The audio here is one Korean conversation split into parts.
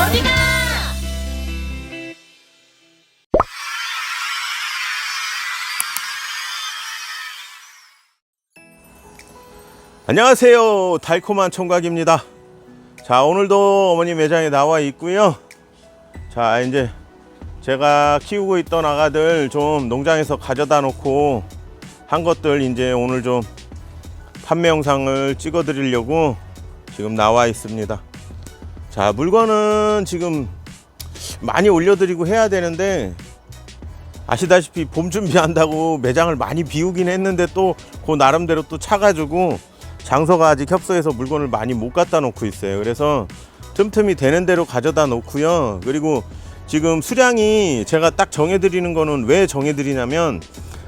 어디가? 안녕하세요. 달콤한 총각입니다. 자, 오늘도 어머니 매장에 나와 있고요. 자, 이제 제가 키우고 있던 아가들 좀 농장에서 가져다 놓고 한 것들 이제 오늘 좀 판매 영상을 찍어 드리려고 지금 나와 있습니다. 자, 물건은 지금 많이 올려드리고 해야 되는데 아시다시피 봄 준비한다고 매장을 많이 비우긴 했는데 또 그 나름대로 또 차가지고 장소가 아직 협소해서 물건을 많이 못 갖다 놓고 있어요. 그래서 틈틈이 되는 대로 가져다 놓고요. 그리고 지금 수량이 제가 딱 정해드리는 거는 왜 정해드리냐면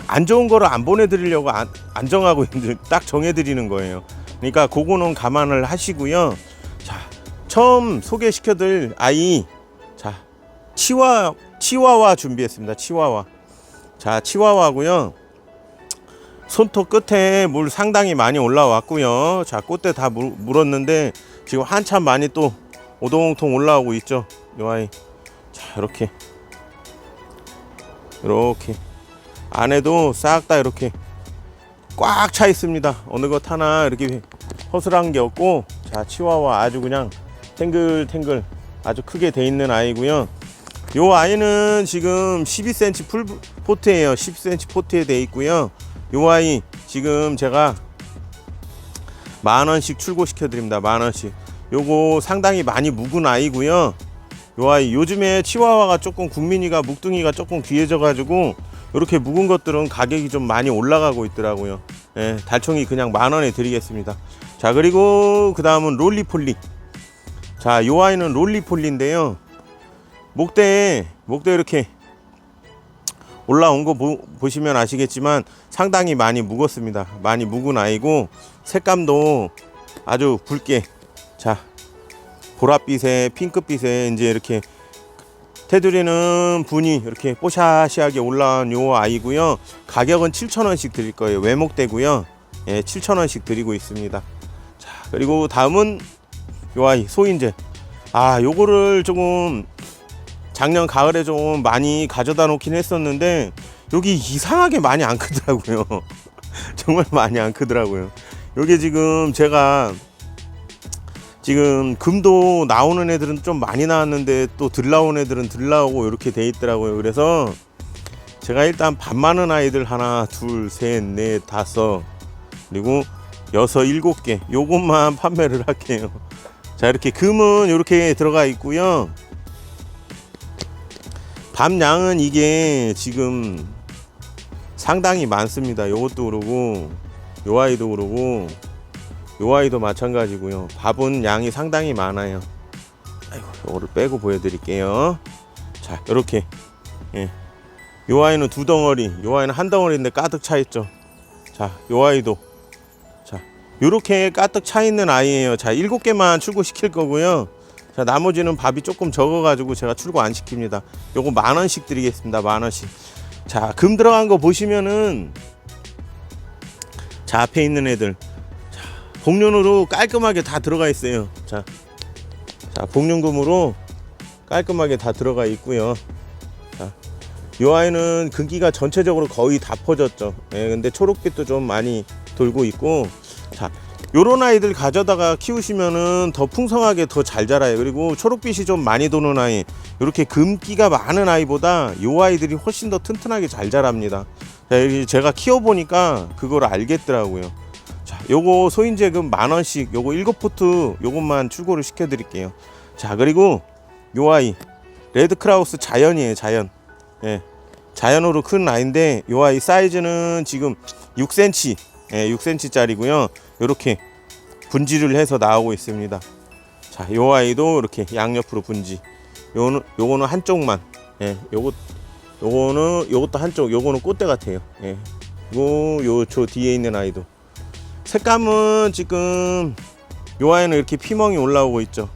안 좋은 거를 안 보내드리려고 안, 안 정하고 있는데 딱 정해드리는 거예요. 그러니까 그거는 감안을 하시고요. 자, 처음 소개시켜드릴 아이, 자, 치와, 치와와 준비했습니다. 치와와. 자, 치와와고요. 손톱 끝에 물 상당히 많이 올라왔고요. 자, 꽃대 다 물, 물었는데 지금 한참 많이 또 오동통 올라오고 있죠. 요 아이. 자, 이렇게. 이렇게. 안에도 싹 다 이렇게 꽉 차 있습니다. 어느 것 하나 이렇게 허술한 게 없고 자, 치와와 아주 그냥 탱글탱글 아주 크게 돼 있는 아이고요. 요 아이는 지금 12cm 풀 포트예요. 10cm 포트에 돼 있고요. 요 아이 지금 제가 만 원씩 출고시켜 드립니다. 만 원씩. 요거 상당히 많이 묵은 아이고요. 요 아이 요즘에 치와와가 조금 국민이가 묵둥이가 조금 귀해져 가지고 이렇게 묵은 것들은 가격이 좀 많이 올라가고 있더라고요. 예, 달총이 그냥 만 원에 드리겠습니다. 자, 그리고 그 다음은 롤리폴리. 자, 요 아이는 롤리폴리인데요. 목대에, 목대 이렇게 올라온 거 보, 보시면 아시겠지만 상당히 많이 묵었습니다. 많이 묵은 아이고 색감도 아주 붉게 자 보랏빛에 핑크빛에 이제 이렇게 테두리는 분이 이렇게 뽀샤시하게 올라온 요 아이고요. 가격은 7,000원씩 드릴 거예요. 외목대고요. 예, 7,000원씩 드리고 있습니다. 자, 그리고 다음은 요 아이 소인제. 아, 요거를 조금 작년 가을에 좀 많이 가져다 놓긴 했었는데 여기 이상하게 많이 안 크더라고요. 정말 많이 안 크더라고요. 요게 지금 제가 지금 금도 나오는 애들은 좀 많이 나왔는데 또 들 나온 애들은 들 나오고 이렇게 돼 있더라고요. 그래서 제가 일단 반 많은 아이들 하나, 둘, 셋, 넷, 다섯 그리고 여섯, 일곱 개 요것만 판매를 할게요. 자 이렇게 금은 이렇게 들어가 있고요. 밤양은 이게 지금 상당히 많습니다. 요것도 그러고 요 아이도 그러고 요 아이도 마찬가지고요. 밥은 양이 상당히 많아요. 아이고, 요거를 빼고 보여드릴게요. 자, 요렇게. 예. 요 아이는 두 덩어리, 요 아이는 한 덩어리인데 가득 차 있죠. 자, 요 아이도. 자, 요렇게 가득 차 있는 아이예요. 자, 일곱 개만 출고시킬 거고요. 자, 나머지는 밥이 조금 적어가지고 제가 출고 안 시킵니다. 요거 만 원씩 드리겠습니다. 만 원씩. 자, 금 들어간 거 보시면은 자, 앞에 있는 애들. 자, 복륜으로 깔끔하게 다 들어가 있어요. 자, 자, 복륜금으로 깔끔하게 다 들어가 있고요. 자, 요 아이는 금기가 전체적으로 거의 다 퍼졌죠. 예, 근데 초록빛도 좀 많이 돌고 있고, 자, 요런 아이들 가져다가 키우시면은 더 풍성하게 더 잘 자라요. 그리고 초록빛이 좀 많이 도는 아이, 이렇게 금기가 많은 아이보다 요 아이들이 훨씬 더 튼튼하게 잘 자랍니다. 자, 제가 키워보니까 그걸 알겠더라고요. 자, 요거 소인제금 만 원씩, 요거 일곱 포트 요것만 출고를 시켜 드릴게요. 자, 그리고 요 아이 레드 크라우스 자연이에요, 자연. 예, 자연으로 큰 아이인데 요 아이 사이즈는 지금 6cm, 예, 6cm짜리고요. 요렇게 분지를 해서 나오고 있습니다. 자, 요 아이도 이렇게 양옆으로 분지. 요거는 요거는 한쪽만. 예, 요거 요거는 요것도 한쪽. 요거는 꽃대 같아요. 예. 요요저 뒤에 있는 아이도. 색감은 지금 요 아이는 이렇게 피멍이 올라오고 있죠.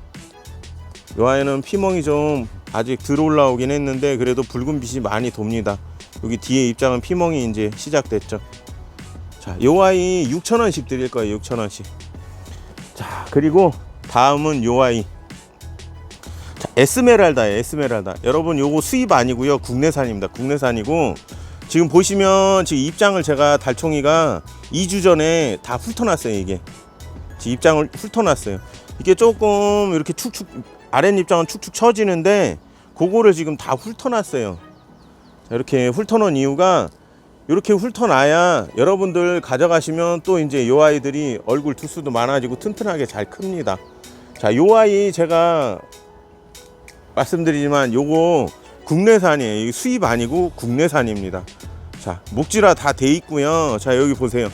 요 아이는 피멍이 좀 아직 덜 올라오긴 했는데 그래도 붉은 빛이 많이 돕니다. 여기 뒤에 입장은 피멍이 이제 시작됐죠. 자, 요 아이 6,000원씩 드릴 거예요. 6,000원씩. 자, 그리고 다음은 요 아이. 자, 에스메랄다예요 에스메랄다 여러분 요거 수입 아니고요 국내산입니다 국내산이고 지금 보시면 지금 입장을 제가 달총이가 2주 전에 다 훑어놨어요 이게 지금 입장을 훑어놨어요 이게 조금 이렇게 축축 아랫 입장은 축축 처지는데 그거를 지금 다 훑어놨어요 자, 이렇게 훑어놓은 이유가 이렇게 훑어놔야 여러분들 가져가시면 또 이제 요 아이들이 얼굴 두수도 많아지고 튼튼하게 잘 큽니다 자요 아이 제가 말씀드리지만 요거 국내산이에요. 수입 아니고 국내산입니다. 자, 목질화 다돼 있고요. 자, 여기 보세요.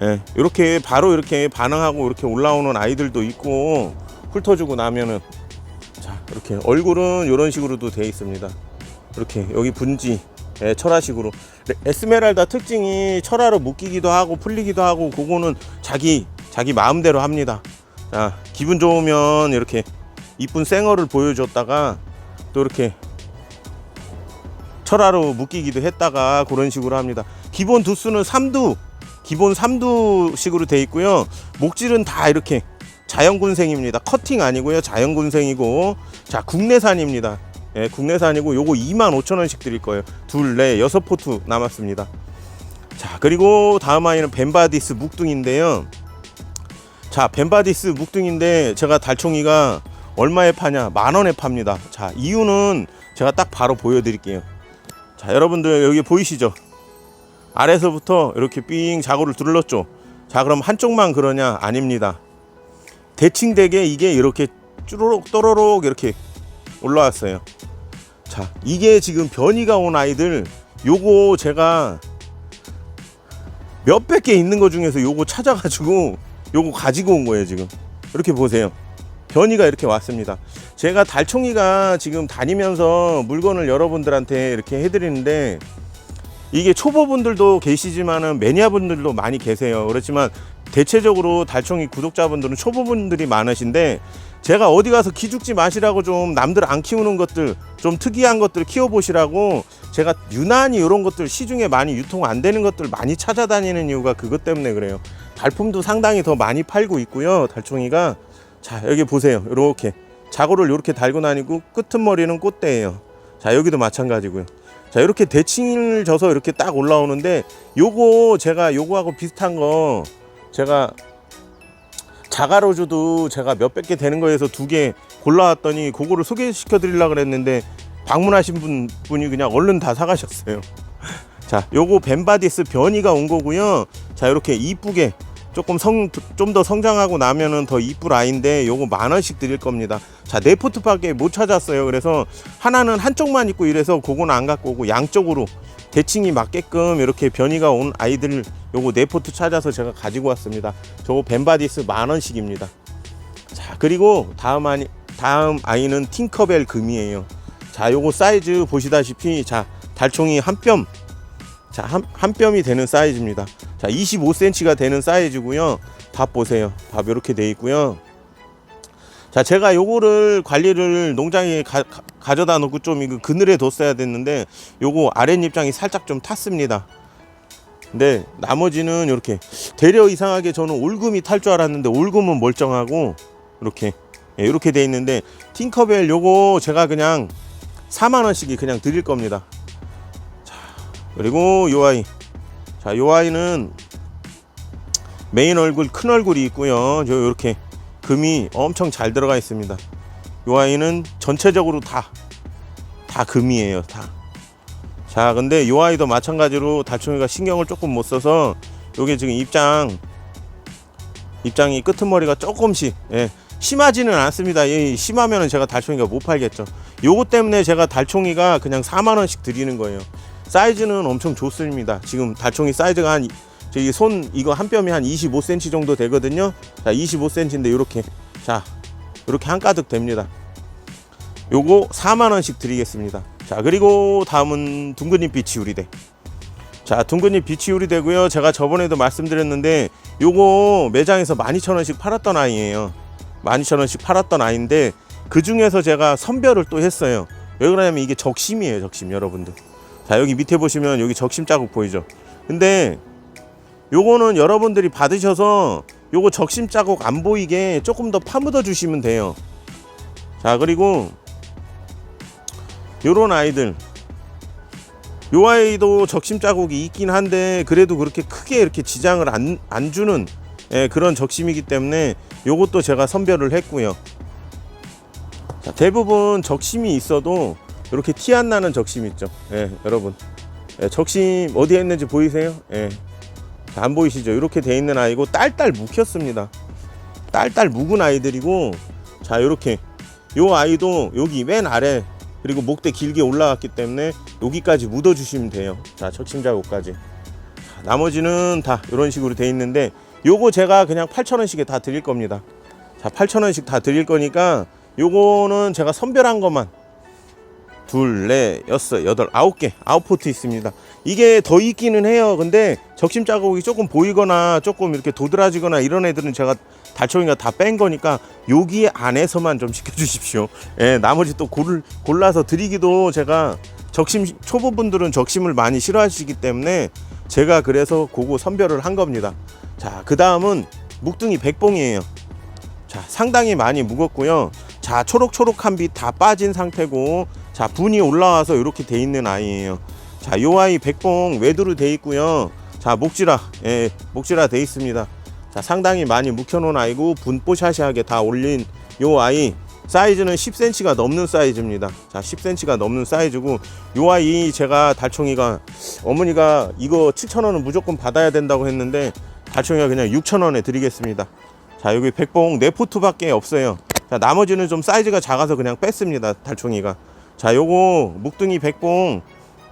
예, 이렇게 바로 이렇게 반응하고 이렇게 올라오는 아이들도 있고 훑어주고 나면은 자, 이렇게 얼굴은 이런 식으로도 돼 있습니다. 이렇게 여기 분지 예, 철화식으로 에스메랄다 특징이 철화로 묶이기도 하고 풀리기도 하고 그거는 자기 자기 마음대로 합니다. 자, 기분 좋으면 이렇게 이쁜 생얼을 보여줬다가 또 이렇게 철화로 묶이기도 했다가 그런 식으로 합니다. 기본 두수는 3두, 기본 3두식으로 돼 있고요. 목질은 다 이렇게 자연군생입니다. 커팅 아니고요. 자연군생이고 자 국내산입니다. 예, 국내산이고 요거 25,000원씩 드릴 거예요. 둘, 넷, 여섯 포트 남았습니다. 자 그리고 다음 아이는 벤바디스 묵둥인데요. 자 벤바디스 묵둥인데 제가 달총이가 얼마에 파냐? 만 원에 팝니다. 자 이유는 제가 딱 바로 보여드릴게요. 자 여러분들 여기 보이시죠? 아래서부터 이렇게 삥 자고를 둘렀죠? 자 그럼 한쪽만 그러냐? 아닙니다. 대칭되게 이게 이렇게 쭈루룩 또로록 이렇게 올라왔어요 자 이게 지금 변이가 온 아이들 요거 제가 몇백 개 있는 것 중에서 요거 찾아가지고 요거 가지고 온 거예요 지금 이렇게 보세요 변이가 이렇게 왔습니다. 제가 달총이가 지금 다니면서 물건을 여러분들한테 이렇게 해드리는데 이게 초보분들도 계시지만은 매니아분들도 많이 계세요. 그렇지만 대체적으로 달총이 구독자분들은 초보분들이 많으신데 제가 어디 가서 기죽지 마시라고 좀 남들 안 키우는 것들 좀 특이한 것들 키워보시라고 제가 유난히 이런 것들 시중에 많이 유통 안 되는 것들 많이 찾아다니는 이유가 그것 때문에 그래요. 발품도 상당히 더 많이 팔고 있고요. 달총이가 자 여기 보세요 이렇게 자고를 이렇게 달고 다니고 끄트머리는 꽃대예요 자 여기도 마찬가지고요 자 이렇게 대칭을 져서 이렇게 딱 올라오는데 요거 제가 요거하고 비슷한 거 제가 자가로주도 제가 몇백 개 되는 거에서 두 개 골라왔더니 그거를 소개시켜 드리려고 그랬는데 방문하신 분, 분이 그냥 얼른 다 사가셨어요. 자 요거 벤바디스 변이가 온 거고요. 자 이렇게 이쁘게 조금 성좀더 성장하고 나면은 더 이쁠 아이인데 요거 만 원씩 드릴 겁니다. 자, 네 포트밖에 못 찾았어요. 그래서 하나는 한쪽만 있고 이래서 그거는 안 갖고 오고 양쪽으로 대칭이 맞게끔 이렇게 변이가 온 아이들 요거 네 포트 찾아서 제가 가지고 왔습니다. 저거 벤바디스 만 원씩입니다. 자, 그리고 다음 아이 다음 아이는 팅커벨 금이에요. 자, 요거 사이즈 보시다시피 자, 달총이 한 뼘 자, 한, 한 뼘이 되는 사이즈입니다. 자, 25cm가 되는 사이즈고요. 밥 보세요. 밥 이렇게 돼 있고요. 자, 제가 요거를 관리를 농장에 가, 가, 져다 놓고 좀 이거 그늘에 뒀어야 됐는데 요거 아랫입장이 살짝 좀 탔습니다. 근데 나머지는 이렇게 대려 이상하게 저는 올금이 탈 줄 알았는데 올금은 멀쩡하고 이렇게 예, 이렇게 돼 있는데 팅커벨 요거 제가 그냥 4만 원씩이 그냥 드릴 겁니다. 그리고 요 아이 자 요 아이는 메인 얼굴 큰 얼굴이 있고요. 저 이렇게 금이 엄청 잘 들어가 있습니다. 요 아이는 전체적으로 다 다 금이에요 다 자 근데 요 아이도 마찬가지로 달총이가 신경을 조금 못 써서 요게 지금 입장 입장이 끄트머리가 조금씩 예, 심하지는 않습니다. 예, 심하면은 제가 달총이가 못 팔겠죠. 요거 때문에 제가 달총이가 그냥 4만 원씩 드리는 거예요 사이즈는 엄청 좋습니다. 지금 달총이 사이즈가 한 저기 손 이거 한 뼘이 한 25cm 정도 되거든요. 자, 25cm인데 이렇게 자 이렇게 한 가득 됩니다. 요거 4만 원씩 드리겠습니다. 자 그리고 다음은 둥근잎 비치우리대. 자 둥근잎 비치우리대고요. 제가 저번에도 말씀드렸는데 요거 매장에서 12,000원씩 팔았던 아이예요. 12,000원씩 팔았던 아이인데 그 중에서 제가 선별을 또 했어요. 왜 그러냐면 이게 적심이에요, 적심 여러분들. 자 여기 밑에 보시면 여기 적심 자국 보이죠? 근데 요거는 여러분들이 받으셔서 요거 적심 자국 안 보이게 조금 더 파묻어 주시면 돼요. 자 그리고 요런 아이들. 요 아이도 적심 자국이 있긴 한데 그래도 그렇게 크게 이렇게 지장을 안, 안 주는 예, 그런 적심이기 때문에 요것도 제가 선별을 했고요. 자, 대부분 적심이 있어도 이렇게 티 안 나는 적심 있죠. 예, 여러분. 예, 적심 어디에 있는지 보이세요? 예. 자, 안 보이시죠? 이렇게 돼 있는 아이고 딸딸 묵혔습니다. 딸딸 묵은 아이들이고 자 이렇게. 요 아이도 여기 맨 아래 그리고 목대 길게 올라갔기 때문에 여기까지 묻어 주시면 돼요. 자 적심 자, 나머지는 다 이런 식으로 돼 있는데 요거 제가 그냥 8,000원씩에 다 드릴 겁니다. 자 8,000원씩 다 드릴 거니까 요거는 제가 선별한 것만 둘, 넷, 여섯, 여덟, 아홉 개, 아홉 포트 있습니다. 이게 더 있기는 해요. 근데 적심 자국이 조금 보이거나 조금 이렇게 도드라지거나 이런 애들은 제가 달총이가 다 뺀 거니까 여기 안에서만 좀 시켜주십시오. 예, 나머지 또 골, 골라서 드리기도 제가 적심 초보분들은 적심을 많이 싫어하시기 때문에 제가 그래서 그거 선별을 한 겁니다. 자, 그 다음은 묵둥이 백봉이에요. 자, 상당히 많이 묵었고요. 자, 초록초록한 빛 다 빠진 상태고, 자, 분이 올라와서 이렇게 돼 있는 아이예요. 자, 요 아이 백봉 외두로 돼 있고요. 자, 목지라, 예, 목지라 돼 있습니다. 자, 상당히 많이 묵혀놓은 아이고, 분 뽀샤시하게 다 올린 요 아이. 사이즈는 10cm가 넘는 사이즈입니다. 자, 10cm가 넘는 사이즈고, 요 아이 제가 달총이가, 어머니가 이거 7,000원은 무조건 받아야 된다고 했는데, 달총이가 그냥 6,000원에 드리겠습니다. 자 여기 백봉 네 포트밖에 없어요 자 나머지는 좀 사이즈가 작아서 그냥 뺐습니다 달총이가 자 요거 묵둥이 백봉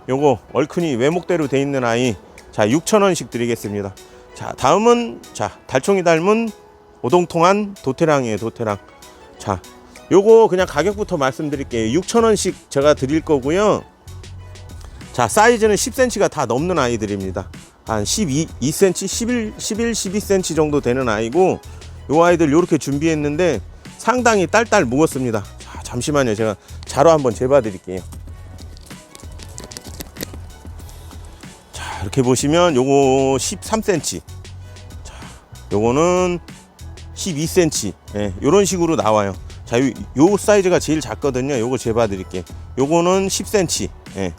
요거 얼큰이 외목대로 돼 있는 아이. 자 6천원씩 드리겠습니다. 자 다음은 자 달총이 닮은 오동통한 도태랑이에요 도태랑. 자 요거 그냥 가격부터 말씀드릴게요. 6천원씩 제가 드릴 거고요. 자 사이즈는 10cm가 다 넘는 아이들입니다. 한 12, 2cm, 11, 11, 12cm 정도 되는 아이고 요 아이들 요렇게 준비했는데 상당히 딸딸 묵었습니다. 자, 잠시만요. 제가 자로 한번 재봐 드릴게요. 자, 이렇게 보시면 요거 13cm. 자, 요거는 12cm. 예, 요런 식으로 나와요. 자, 요, 요 사이즈가 제일 작거든요. 요거 재봐 드릴게요. 요거는 10cm. 예.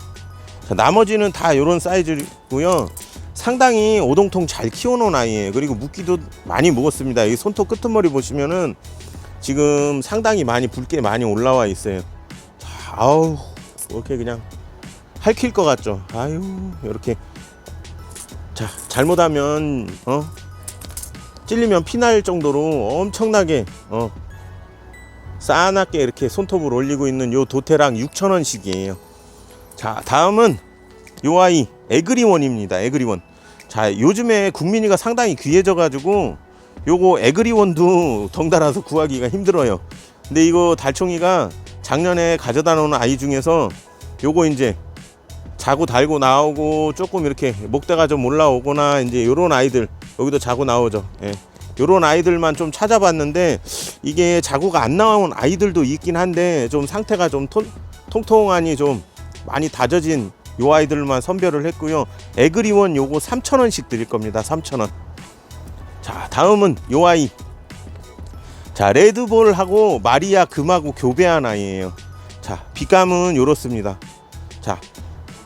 자, 나머지는 다 요런 사이즈고요. 상당히 오동통 잘 키워놓은 아이예요. 그리고 묵기도 많이 묵었습니다. 이 손톱 끄트머리 보시면은 지금 상당히 많이 붉게 많이 올라와 있어요. 자, 아우 이렇게 그냥 할킬 것 같죠. 아유 이렇게 자 잘못하면 어 찔리면 피날 정도로 엄청나게 어 싸납게 이렇게 손톱을 올리고 있는 요 도태랑 6,000원씩이에요. 자 다음은 요 아이 에그리원입니다. 에그리원. 자 요즘에 국민이가 상당히 귀해져 가지고 요거 에그리원도 덩달아서 구하기가 힘들어요. 근데 이거 달총이가 작년에 가져다 놓은 아이 중에서 요거 이제 자고 달고 나오고 조금 이렇게 목대가 좀 올라오거나 이제 요런 아이들 여기도 자고 나오죠. 예. 요런 아이들만 좀 찾아봤는데 이게 자고가 안 나온 아이들도 있긴 한데 좀 상태가 좀 통, 통통하니 좀 많이 다져진 요 아이들만 선별을 했고요. 에그리원 요거 3,000원씩 드릴 겁니다. 3,000원. 자, 다음은 요 아이. 자, 레드볼하고 마리아 금하고 교배한 아이예요. 자, 빛감은 요렇습니다. 자,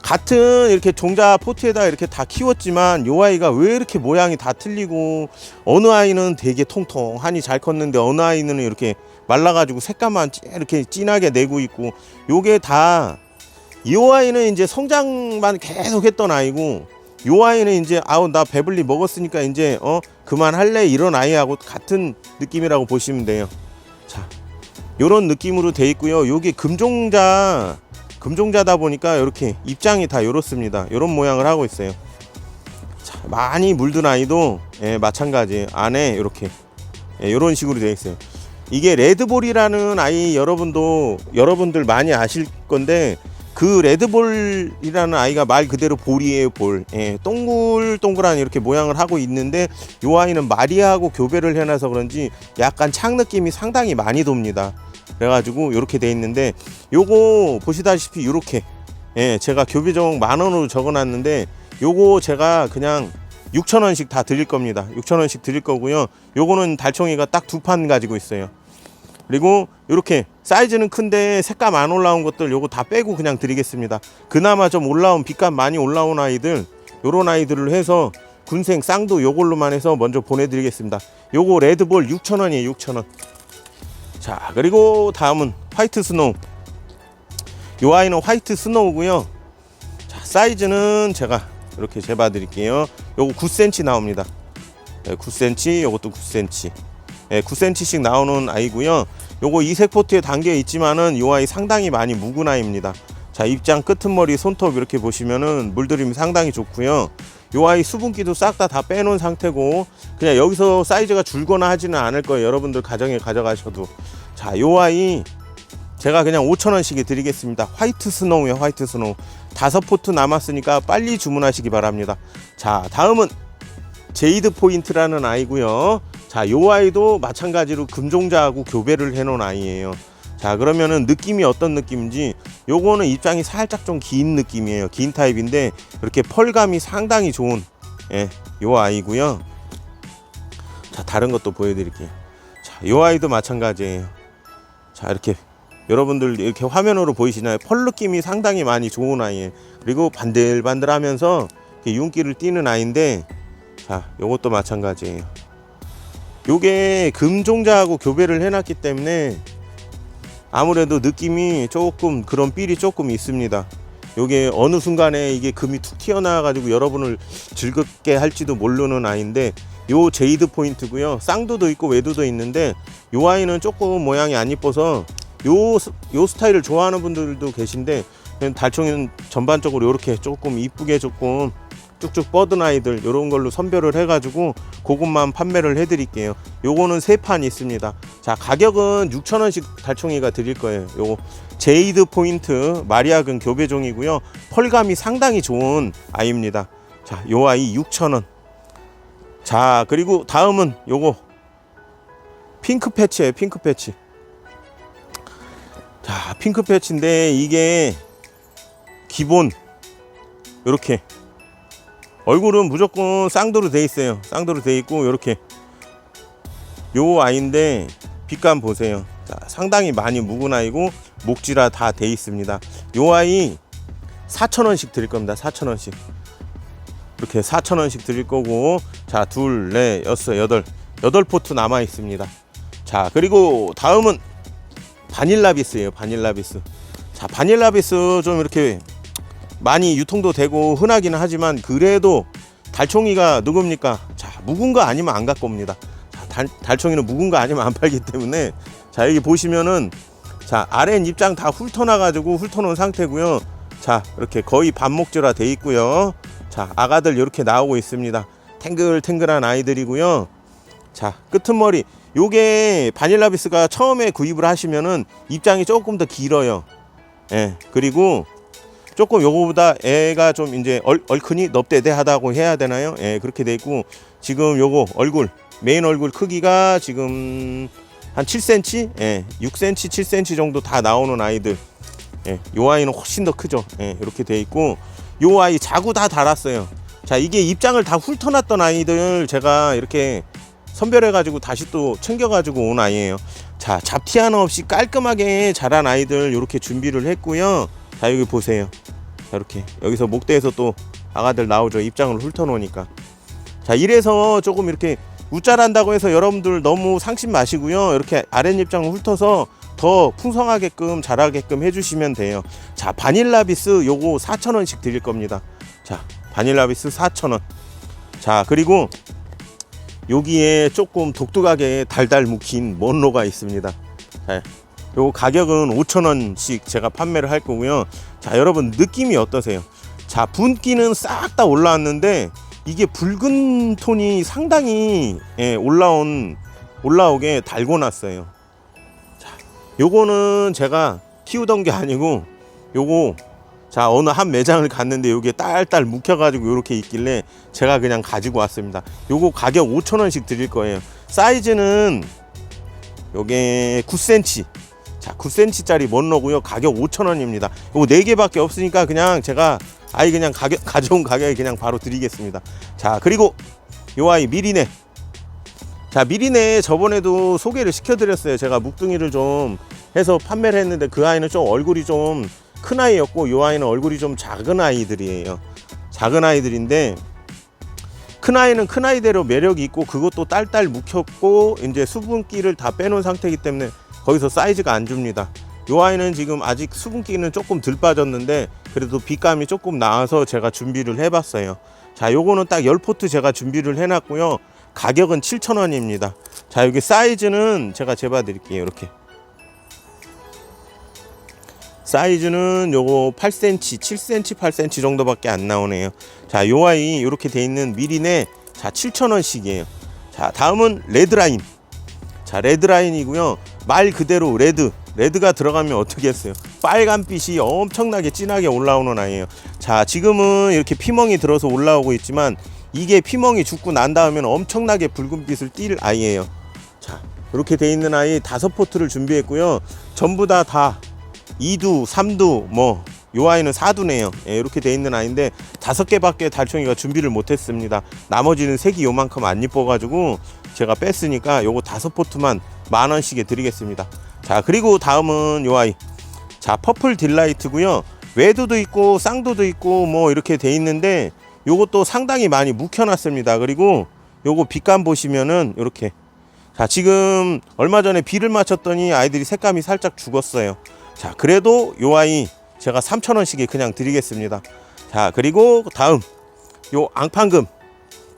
같은 이렇게 종자 포트에다 이렇게 다 키웠지만 요 아이가 왜 이렇게 모양이 다 틀리고 어느 아이는 되게 통통하니 잘 컸는데 어느 아이는 이렇게 말라가지고 색감만 찌- 이렇게 진하게 내고 있고 요게 다 이 아이는 이제 성장만 계속 했던 아이고 요 아이는 이제 아우 나 배불리 먹었으니까 이제 어 그만할래 이런 아이하고 같은 느낌이라고 보시면 돼요. 자, 요런 느낌으로 돼 있고요. 요게 금종자 금종자다 보니까 이렇게 입장이 다 요렇습니다. 요런 모양을 하고 있어요. 자, 많이 물든 아이도 예, 마찬가지 안에 이렇게 예, 요런 식으로 되어 있어요. 이게 레드볼이라는 아이 여러분도 여러분들 많이 아실 건데 그 레드볼이라는 아이가 말 그대로 볼이에요 볼. 예, 동글동글한 이렇게 모양을 하고 있는데 요 아이는 마리아하고 교배를 해놔서 그런지 약간 창 느낌이 상당히 많이 돕니다. 그래가지고 이렇게 돼 있는데 요거 보시다시피 이렇게. 예, 제가 교배 종목 만 원으로 적어놨는데 요거 제가 그냥 6천 원씩 다 드릴 겁니다. 6천 원씩 드릴 거고요. 요거는 달총이가 딱 두 판 가지고 있어요. 그리고 이렇게 사이즈는 큰데 색감 안 올라온 것들 요거 다 빼고 그냥 드리겠습니다. 그나마 좀 올라온 빛감 많이 올라온 아이들 요런 아이들을 해서 군생 쌍도 요걸로만 해서 먼저 보내드리겠습니다. 요거 레드볼 6,000원이에요 6,000원. 자 그리고 다음은 화이트 스노우. 요 아이는 화이트 스노우고요. 자 사이즈는 제가 이렇게 재봐 드릴게요. 요거 9cm 나옵니다. 네, 9cm 요것도 9cm. 네, 9cm씩 나오는 아이고요. 요거 이색 포트에 담겨 있지만은 요 아이 상당히 많이 묵은 아이입니다. 자 입장 끄트머리 손톱 이렇게 보시면은 물들임이 상당히 좋고요. 요 아이 수분기도 싹 다 다 빼놓은 상태고 그냥 여기서 사이즈가 줄거나 하지는 않을 거예요. 여러분들 가정에 가져가셔도 자 요 아이 제가 그냥 5천원씩에 드리겠습니다. 화이트 스노우요 화이트 스노우 다섯 포트 남았으니까 빨리 주문하시기 바랍니다. 자 다음은 제이드 포인트라는 아이고요. 자, 요 아이도 마찬가지로 금종자하고 교배를 해놓은 아이예요. 자, 그러면은 느낌이 어떤 느낌인지 요거는 입장이 살짝 좀 긴 느낌이에요. 긴 타입인데 이렇게 펄감이 상당히 좋은 예, 요 아이고요. 자, 다른 것도 보여드릴게요. 자, 요 아이도 마찬가지예요. 자, 이렇게 여러분들 이렇게 화면으로 보이시나요? 펄 느낌이 상당히 많이 좋은 아이예요. 그리고 반들반들하면서 윤기를 띠는 아이인데 자, 요것도 마찬가지예요. 요게 금종자하고 교배를 해놨기 때문에 아무래도 느낌이 조금 그런 삘이 조금 있습니다. 요게 어느 순간에 이게 금이 툭 튀어나와 가지고 여러분을 즐겁게 할지도 모르는 아이인데 요 제이드 포인트고요. 쌍두도 있고 외두도 있는데 요 아이는 조금 모양이 안 이뻐서 요, 스- 요 스타일을 좋아하는 분들도 계신데 달총이는 전반적으로 이렇게 조금 이쁘게 조금 쭉쭉 뻗은 아이들 이런 걸로 선별을 해가지고 그것만 판매를 해드릴게요. 요거는 세 판 있습니다. 자 가격은 6,000원씩 달총이가 드릴 거예요. 요거 제이드 포인트 마리아근 교배종이고요. 펄감이 상당히 좋은 아이입니다. 자 요 아이 6,000원. 자 그리고 다음은 요거 핑크 패치예요. 핑크 패치. 자 핑크 패치인데 이게 기본 이렇게 얼굴은 무조건 쌍도로 돼 있어요. 쌍도로 돼 있고 이렇게 요 아이인데 빛감 보세요. 자, 상당히 많이 묵은 아이고 목지라 다 돼 있습니다. 요 아이 4,000원씩 드릴 겁니다. 4,000원씩. 이렇게 4,000원씩 드릴 거고 자, 둘, 넷, 여섯, 여덟. 여덟 포트 남아 있습니다. 자, 그리고 다음은 바닐라비스예요. 바닐라비스. 자, 바닐라비스 좀 이렇게 많이 유통도 되고 흔하기는 하지만 그래도 달총이가 누굽니까? 자 묵은 거 아니면 안 갖고 옵니다. 자, 달, 달총이는 묵은 거 아니면 안 팔기 때문에 자 여기 보시면은 자 아랫 입장 다 훑어놔 가지고 훑어놓은 상태고요. 자 이렇게 거의 반목질화 돼 있고요. 자 아가들 이렇게 나오고 있습니다. 탱글탱글한 아이들이고요. 자 끄트머리 요게 바닐라비스가 처음에 구입을 하시면은 입장이 조금 더 길어요. 예 그리고 조금 요거보다 애가 좀 이제 얼, 얼큰이 넙대대하다고 해야 되나요? 예, 그렇게 돼 있고 지금 요거 얼굴 메인 얼굴 크기가 지금 한 7cm, 예, 6cm, 7cm 정도 다 나오는 아이들. 예, 요 아이는 훨씬 더 크죠. 예, 이렇게 돼 있고 요 아이 자구 다 달았어요. 자, 이게 입장을 다 훑어놨던 아이들 제가 이렇게 선별해가지고 다시 또 챙겨가지고 온 아이예요. 자, 잡티 하나 없이 깔끔하게 자란 아이들 이렇게 준비를 했고요. 자 여기 보세요. 자 이렇게 여기서 목대에서 또 아가들 나오죠. 입장을 훑어놓으니까. 자 이래서 조금 이렇게 우짜란다고 해서 여러분들 너무 상심 마시고요. 이렇게 아랫 입장을 훑어서 더 풍성하게끔 자라게끔 해주시면 돼요. 자 바닐라비스 요거 4,000원씩 드릴 겁니다. 자 바닐라비스 4,000원. 자 그리고 여기에 조금 독특하게 달달 묵힌 먼로가 있습니다. 자, 요 가격은 5,000원씩 제가 판매를 할 거고요. 자, 여러분 느낌이 어떠세요? 자, 분기는 싹 다 올라왔는데 이게 붉은 톤이 상당히 예, 올라온 올라오게 달고 났어요. 자, 요거는 제가 키우던 게 아니고 요거 자 어느 한 매장을 갔는데 요게 딸딸 묵혀가지고 요렇게 있길래 제가 그냥 가지고 왔습니다. 요거 가격 5,000원씩 드릴 거예요. 사이즈는 요게 9cm 자, 9cm짜리 먼로고요. 가격 5,000원입니다. 요거 4개밖에 없으니까 그냥 제가 아이 그냥 가격 가져온 가격에 그냥 바로 드리겠습니다. 자, 그리고 요 아이 미리네. 자, 미리네 저번에도 소개를 시켜 드렸어요. 제가 묵둥이를 좀 해서 판매를 했는데 그 아이는 좀 얼굴이 좀 큰 아이였고 요 아이는 얼굴이 좀 작은 아이들이에요. 작은 아이들인데 큰 아이는 큰 아이대로 매력이 있고 그것도 딸딸 묵혔고 이제 수분기를 다 빼놓은 상태이기 때문에 거기서 사이즈가 안 줍니다. 요 아이는 지금 아직 수분기는 조금 덜 빠졌는데 그래도 빛감이 조금 나와서 제가 준비를 해봤어요. 자, 요거는 딱 10포트 제가 준비를 해놨고요. 가격은 7,000원입니다. 자, 여기 사이즈는 제가 재봐 드릴게요. 이렇게. 사이즈는 요거 8cm, 7cm, 8cm 정도밖에 안 나오네요. 자, 요 아이 이렇게 돼 있는 미리네. 자, 7,000원씩이에요. 자, 다음은 레드라인. 자, 레드라인이고요. 말 그대로 레드. 레드가 들어가면 어떻게 했어요? 빨간빛이 엄청나게 진하게 올라오는 아이예요. 자, 지금은 이렇게 피멍이 들어서 올라오고 있지만 이게 피멍이 죽고 난 다음에는 엄청나게 붉은빛을 띌 아이예요. 자, 이렇게 돼 있는 아이 다섯 포트를 준비했고요. 전부 다다 2두, 3두, 뭐, 요 아이는 4두네요. 예, 이렇게 돼 있는 아이인데 다섯 개밖에 달총이가 준비를 못했습니다. 나머지는 색이 요만큼 안 이뻐 가지고 제가 뺐으니까 요거 다섯 포트만 만 원씩에 드리겠습니다. 자, 그리고 다음은 요 아이. 자, 퍼플 딜라이트고요. 외두도 있고 쌍두도 있고 뭐 이렇게 돼 있는데 요것도 상당히 많이 묵혀놨습니다. 그리고 요거 빛감 보시면은 이렇게 자 지금 얼마 전에 비를 맞췄더니 아이들이 색감이 살짝 죽었어요. 자 그래도 요 아이 제가 3,000원씩에 그냥 드리겠습니다. 자 그리고 다음 요 앙판금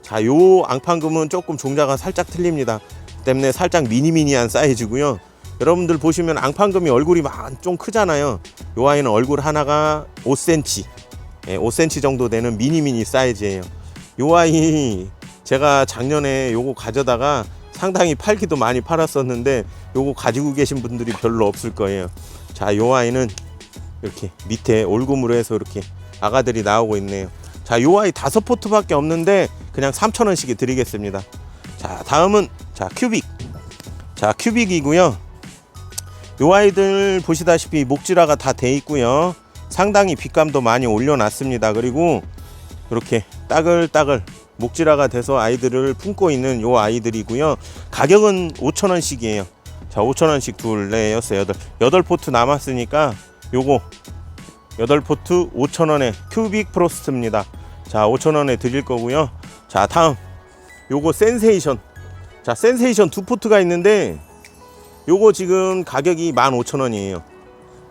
자 요 앙판금은 조금 종자가 살짝 틀립니다. 때문에 살짝 미니미니한 사이즈고요. 여러분들 보시면 앙판금이 얼굴이 막좀 크잖아요. 요 아이는 얼굴 하나가 5cm, 예, 5cm 정도 되는 미니미니 사이즈예요. 요 아이 제가 작년에 요거 가져다가 상당히 팔기도 많이 팔았었는데 요거 가지고 계신 분들이 별로 없을 거예요. 자, 요 아이는 이렇게 밑에 올금으로 해서 이렇게 아가들이 나오고 있네요. 자, 요 아이 다섯 포트밖에 없는데 그냥 3,000원씩에 드리겠습니다. 자, 다음은 자, 큐빅. 자, 큐빅이고요. 요 아이들 보시다시피 목질화가 다 돼 있고요. 상당히 빛감도 많이 올려놨습니다. 그리고 이렇게 따글따글 목질화가 돼서 아이들을 품고 있는 요 아이들이고요. 가격은 5,000원씩이에요. 자, 5,000원씩 둘, 네, 여섯, 여덟. 여덟 포트 남았으니까 요거 여덟 포트 5,000원에 큐빅 프로스트입니다. 자, 5,000원에 드릴 거고요. 자, 다음 요거 센세이션. 자, 센세이션 두 포트가 있는데 요거 지금 가격이 15,000원이에요.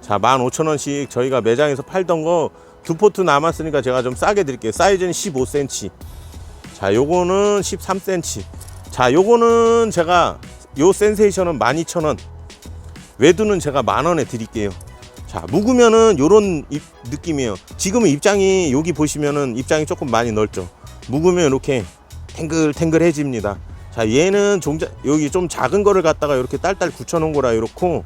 자, 15,000원씩 저희가 매장에서 팔던 거 두 포트 남았으니까 제가 좀 싸게 드릴게요. 사이즈는 15cm. 자, 요거는 13cm. 자, 요거는 제가 요 센세이션은 12,000원. 외두는 제가 만 원에 드릴게요. 자, 묵으면은 요런 입, 느낌이에요. 지금은 입장이 여기 보시면은 입장이 조금 많이 넓죠. 묵으면 이렇게 탱글탱글해집니다. 자, 얘는 종자 여기 좀 작은 거를 갖다가 이렇게 딸딸 굳혀 놓은 거라 이렇고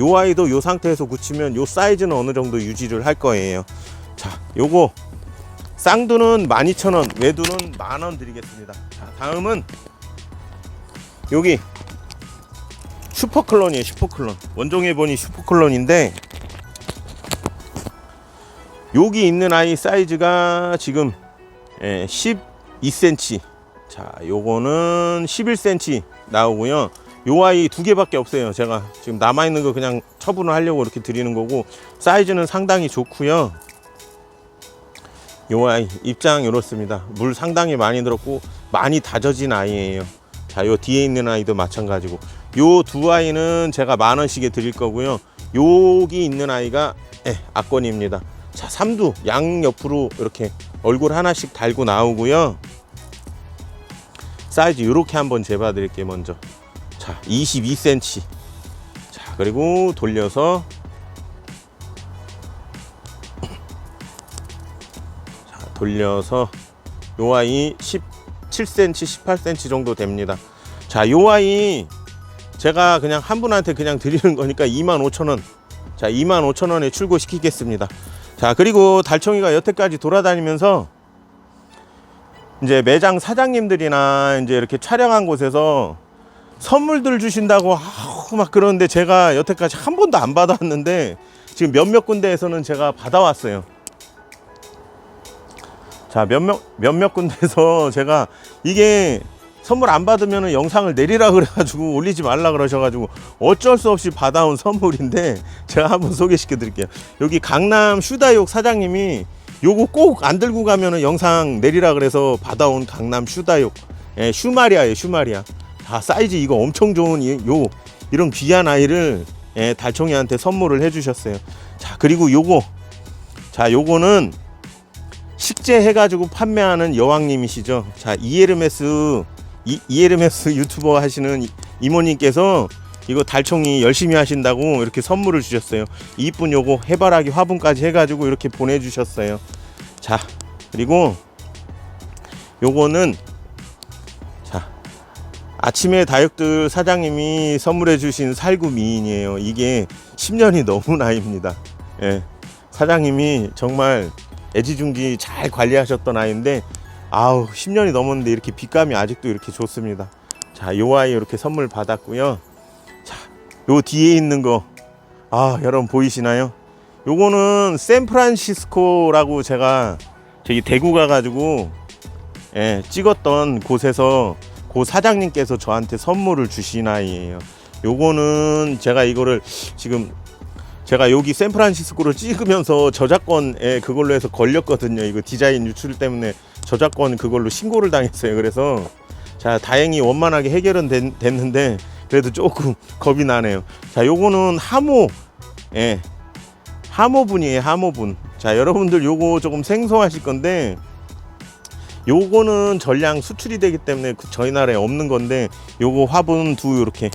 요 아이도 요 상태에서 굳히면 요 사이즈는 어느 정도 유지를 할 거예요. 자, 요거 쌍두는 12,000원, 외두는 만원 드리겠습니다. 자, 다음은 여기 슈퍼클론이에요, 슈퍼클론. 원종에 보니 슈퍼클론인데 여기 있는 아이 사이즈가 지금 예, 12cm. 자, 요거는 11cm 나오고요. 요 아이 두 개밖에 없어요. 제가 지금 남아 있는 거 그냥 처분을 하려고 이렇게 드리는 거고 사이즈는 상당히 좋고요. 요 아이 입장 이렇습니다. 물 상당히 많이 들었고 많이 다져진 아이예요. 자, 요 뒤에 있는 아이도 마찬가지고 요 두 아이는 제가 만 원씩에 드릴 거고요. 여기 있는 아이가 예, 악건입니다. 자, 삼두 양 옆으로 이렇게 얼굴 하나씩 달고 나오고요. 사이즈 이렇게 한번 재봐 드릴게요, 먼저. 자, 22cm. 자, 그리고 돌려서 자, 돌려서 요 아이 17cm, 18cm 정도 됩니다. 자, 요 아이 제가 그냥 한 분한테 그냥 드리는 거니까 25,000원. 자, 25,000원에 출고시키겠습니다. 자, 그리고 달청이가 여태까지 돌아다니면서 이제 매장 사장님들이나 이제 이렇게 촬영한 곳에서 선물들 주신다고 아우 막 그러는데 제가 여태까지 한 번도 안 받아왔는데 지금 몇몇 군데에서는 제가 받아왔어요. 자, 몇몇 몇몇 군데에서 제가 이게 선물 안 받으면 영상을 내리라 그래가지고 올리지 말라 그러셔가지고 어쩔 수 없이 받아온 선물인데 제가 한번 소개시켜 드릴게요. 여기 강남 슈다욕 사장님이 요거 꼭 안 들고 가면은 영상 내리라 그래서 받아온 강남 슈다욕 예, 슈마리아예요 슈마리아 다 사이즈 이거 엄청 좋은 이- 요 이런 귀한 아이를 예, 달총이한테 선물을 해주셨어요. 자 그리고 요거 자 요거는 식재 해가지고 판매하는 여왕님이시죠. 자 이에르메스 이, 이에르메스 유튜버 하시는 이- 이모님께서 이거 달총이 열심히 하신다고 이렇게 선물을 주셨어요. 이쁜 요거 해바라기 화분까지 해가지고 이렇게 보내주셨어요. 자 그리고 요거는 자 아침에 다육들 사장님이 선물해 주신 살구 미인이에요. 이게 10년이 넘은 아이입니다. 예. 사장님이 정말 애지중지 잘 관리하셨던 아이인데 아우 10년이 넘었는데 이렇게 빛감이 아직도 이렇게 좋습니다. 자, 요 아이 이렇게 선물 받았고요. 자, 요 뒤에 있는 거 아, 여러분 보이시나요? 요거는 샌프란시스코라고 제가 저기 대구 가가지고 예, 찍었던 곳에서 고 사장님께서 저한테 선물을 주신 아이예요. 요거는 제가 이거를 지금 제가 여기 샌프란시스코를 찍으면서 저작권에 그걸로 해서 걸렸거든요. 이거 디자인 유출 때문에 저작권 그걸로 신고를 당했어요. 그래서 자 다행히 원만하게 해결은 된- 됐는데 그래도 조금 겁이 나네요. 자 요거는 하모 예 하모분이에요. 하모분. 자 여러분들 요거 조금 생소하실 건데 요거는 전량 수출이 되기 때문에 그 저희 나라에 없는 건데 요거 화분 두 이렇게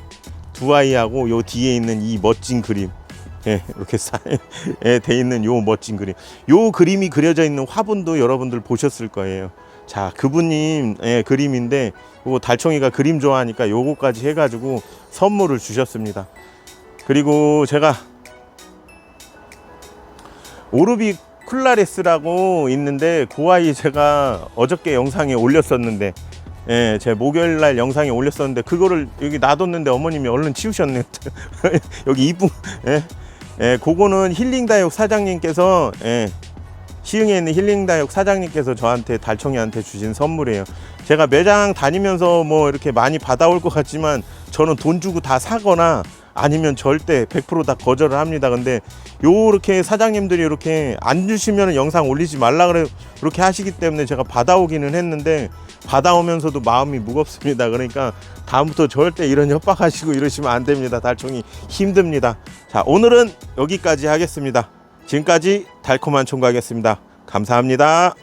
두 아이하고 요 뒤에 있는 이 멋진 그림 예, 이렇게 쌓여 예, 돼 있는 요 멋진 그림. 요 그림이 그려져 있는 화분도 여러분들 보셨을 거예요. 자, 그분님 예, 그림인데 요거 달총이가 그림 좋아하니까 요거까지 해 가지고 선물을 주셨습니다. 그리고 제가 오르비 쿨라레스라고 있는데 그 아이 제가 어저께 영상에 올렸었는데 예, 제 목요일 날 영상에 올렸었는데 그거를 여기 놔뒀는데 어머님이 얼른 치우셨네. 여기 이쁜 예. 예, 그거는 힐링다육 사장님께서 예, 시흥에 있는 힐링다육 사장님께서 저한테 달총이한테 주신 선물이에요. 제가 매장 다니면서 뭐 이렇게 많이 받아올 것 같지만 저는 돈 주고 다 사거나 아니면 절대 100%다 거절을 합니다. 근데 요렇게 사장님들이 이렇게 안 주시면 영상 올리지 말라 그래 그렇게 하시기 때문에 제가 받아오기는 했는데 받아오면서도 마음이 무겁습니다. 그러니까 다음부터 절대 이런 협박하시고 이러시면 안 됩니다. 달총이 힘듭니다. 자, 오늘은 여기까지 하겠습니다. 지금까지 달콤한 총각이었습니다. 감사합니다.